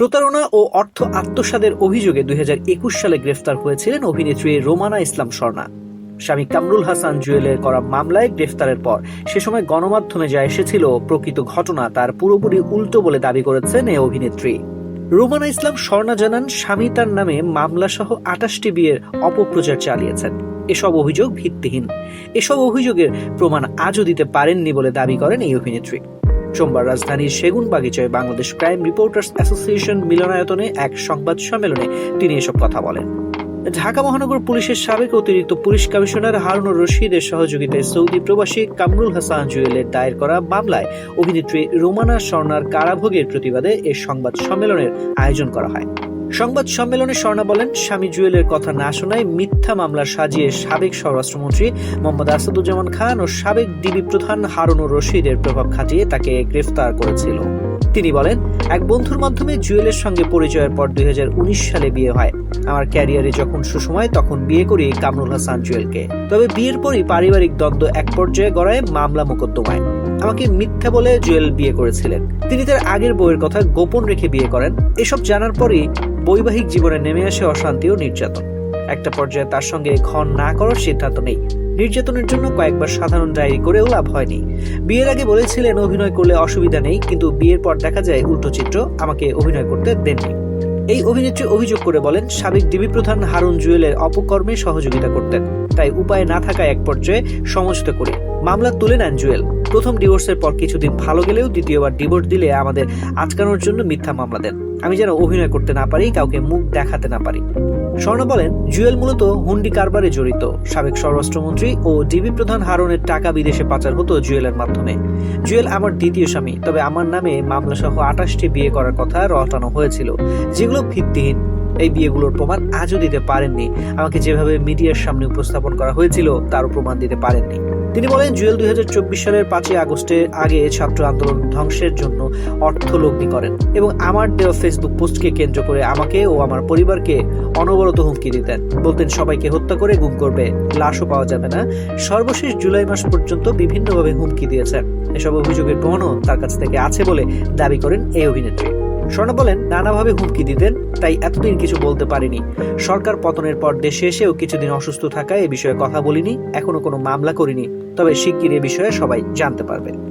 প্রতারণা ও অর্থ আত্মসাদের অভিযোগে দুই সালে গ্রেফতার হয়েছিলেন অভিনেত্রী রোমানা ইসলাম স্বর্ণা স্বামী কামরুল হাসান জুয়েলের করা মামলায় গ্রেফতারের পর সে সময় গণমাধ্যমে যা এসেছিল প্রকৃত ঘটনা তার পুরোপুরি উল্টো বলে দাবি করেছেন এই অভিনেত্রী। রোমানা ইসলাম স্বর্ণা জানান, স্বামী তার নামে মামলা সহ আটাশটি বিয়ের অপপ্রচার চালিয়েছেন। এসব অভিযোগ ভিত্তিহীন। এসব অভিযোগের প্রমাণ আজও দিতে পারেননি বলে দাবি করেন এই অভিনেত্রী। সোমবার রাজধানীর সেগুন বাগিচায় বাংলাদেশ ক্রাইম রিপোর্টার্স অ্যাসোসিয়েশন মিলনায়তনে এক সংবাদ সম্মেলনে তিনি এসব কথা বলেন। ঢাকা মহানগর পুলিশের সাবেক অতিরিক্ত পুলিশ কমিশনার হারুনুর রশিদের সহযোগিতায় সৌদি প্রবাসী কামরুল হাসান জুয়েলের দায়ের করা মামলায় অভিনেত্রী রোমানা স্বর্ণার কারাভোগের প্রতিবাদে এ সংবাদ সম্মেলনের আয়োজন করা হয়। সংবাদ সম্মেলনে স্বর্ণা বলেন, স্বামী জুয়েলের কথা না শোনায় মিথ্যা মামলা সাজিয়ে সাবেক স্বরাষ্ট্রমন্ত্রী মোহাম্মদ আসাদুজ্জামান খান ও সাবেক ডিবি প্রধান হারুনুর রশিদের প্রভাব খাটিয়ে তাকে গ্রেফতার করেছিল। তিনি বলেন, এক বন্ধুর মাধ্যমে জুয়েলের সঙ্গে পরিচয়ের পর দুই হাজার উনিশ সালে বিয়ে হয়। আমার ক্যারিয়ারে যখন সুসময়, তখন বিয়ে করি কামরুল হাসান জুয়েলকে। তবে বিয়ের পরই পারিবারিক দ্বন্দ্ব এক পর্যায়ে গড়ায়, মামলা মোকদ্দমায়। আমাকে মিথ্যা বলে জুয়েল বিয়ে করেছিলেন। তিনি তার আগের বউয়ের কথা গোপন রেখে বিয়ে করেন। এসব জানার পরই বৈবাহিক জীবনে নেমে আসে অশান্তি ও নির্যাতন। একটা পর্যায়ে তার সঙ্গে ক্ষণ না করার সিদ্ধান্ত নেই। নির্যাতনের জন্য কয়েকবার সাধারণ ডায়েরি করেও লাভ হয়নি। বিয়ের আগে বলেছিলেন, অভিনয় করলে অসুবিধা নেই, কিন্তু বিয়ের পর দেখা যায় উল্টো চিত্র, আমাকে অভিনয় করতে দেননি। এই অভিনেত্রী অভিযোগ করে বলেন, সাবেক ডিবি প্রধান হারুন জুয়েলের অপকর্মে সহযোগিতা করতেন। তাই উপায় না থাকায় এক পর্যায়ে সমঝোতা করে। মামলা তুলে নেন জুয়েল। প্রথম ডিভোর্সের পর কিছুদিন ভালো গেলেও দ্বিতীয়বার ডিভোর্স দিলে আমাদের আটকানোর জন্য মিথ্যা মামলা দেন। আমি যেন অভিনয় করতে না পারি, কাউকে মুখ দেখাতে না পারি। স্বর্ণ বলেন, জুয়েল মূলত হুন্ডি কারবারে জড়িত। সাবেক স্বরাষ্ট্রমন্ত্রী ও ডিবি প্রধান হারনের টাকা বিদেশে পাচার হতো জুয়েলের মাধ্যমে। জুয়েল আমার দ্বিতীয় স্বামী, তবে আমার নামে মামলা সহ আঠাশটি বিয়ে করার কথা রটানো হয়েছিল, যেগুলো ভিত্তিহীন। এই বিয়েগুলোর প্রমাণ আজও দিতে পারেননি। আমাকে যেভাবে মিডিয়ার সামনে উপস্থাপন করা হয়েছিল, তারও প্রমাণ দিতে পারেননি। তিনি বলেন, জুয়েল দুই হাজার চব্বিশ সালের পাঁচই আগস্টের আগে ছাত্র আন্দোলন ধ্বংসের জন্য অর্থ লগ্নি করেন এবং আমার দেওয়া ফেসবুক পোস্টকে কেন্দ্র করে আমাকে ও আমার পরিবারকে অনবরত হুমকি দিতেন। বলতেন, সবাইকে হত্যা করে গুম করবে, লাশও পাওয়া যাবে না। সর্বশেষ জুলাই মাস পর্যন্ত বিভিন্নভাবে হুমকি দিয়েছেন। এসব অভিযোগের প্রমাণও তার কাছ থেকে আছে বলে দাবি করেন এই অভিনেত্রী। স্বর্ণ বলেন, নানাভাবে হুমকি দিতেন, তাই এতদিন কিছু বলতে পারিনি। সরকার পতনের পর দেশে এসেও কিছুদিন অসুস্থ থাকায় এ বিষয়ে কথা বলিনি, এখনও কোনো মামলা করিনি। তবে শিগগির এ বিষয়ে সবাই জানতে পারবে